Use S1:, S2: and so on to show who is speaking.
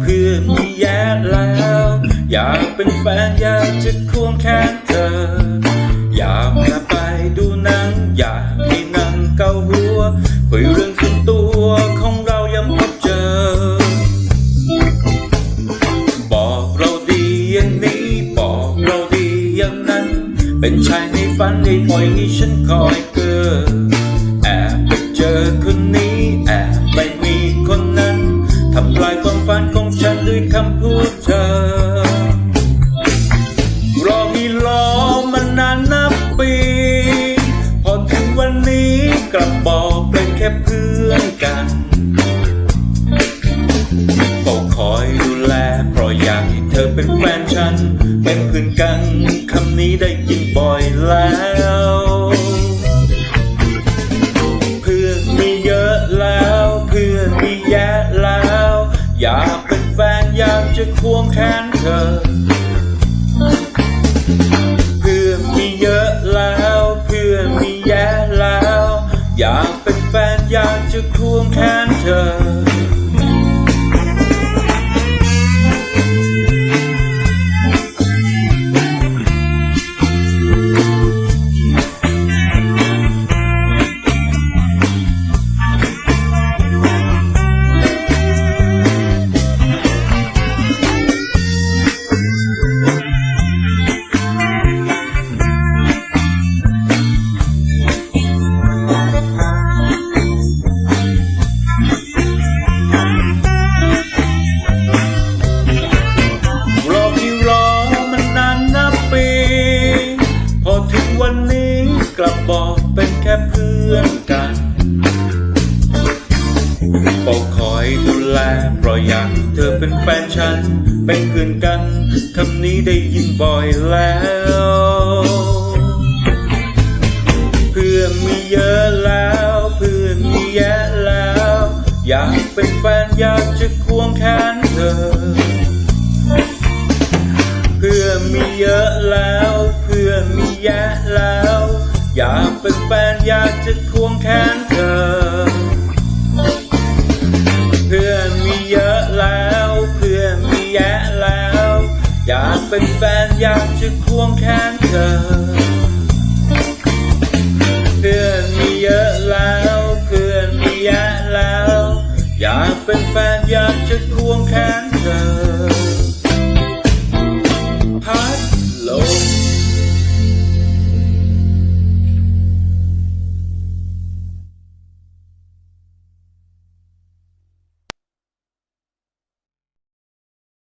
S1: เพื่อนมีแย่แล้ว อยากเป็นแฟนอยากจะควงแขนเธอ อยากมาไปดูหนังอยากมีหนั่งเกาหัว คุยเรื่องส่วนตัวของเรายังพบเจอ บอกเราดีอย่างนี้บอกเราดีอย่างนั้น เป็นชายในฝันใด้ปล่อยให้ฉันคอยเกอ้อ กลับบอกเป็นแค่เพื่อนกันก็คอยดูแลเพราะอยากให้เธอเป็นแฟนฉัน เป็นเพื่อนกันคำนี้ได้ยินบ่อยแล้วเพื่อนมีเยอะแล้วเพื่อนมีแยะแล้ว อยากเป็นแฟนอยากจะควงแขนเธอากจะควงแขนเธอ แล เพราะอยากให้เธอเป็นแฟนฉัน เป็นเพื่อนกัน คำนี้ได้ยินบ่อยแล้ว เพื่อนมีเยอะแล้ว เพื่อนมีแยะแล้ว อยากเป็นแฟนอยากจะควงแขนเธอ เพื่อนมีเยอะแล้ว เพื่อนมีแยะแล้ว อยากเป็นแฟนอยากจะควงแขนเธอ เป็นแฟนอยากจะควงแขนเธอ เพื่อนมีเยอะแล้วเพื่อนมีแยะแล้ว อยากเป็นแฟนอยากจะควงแขนเธอพัดลม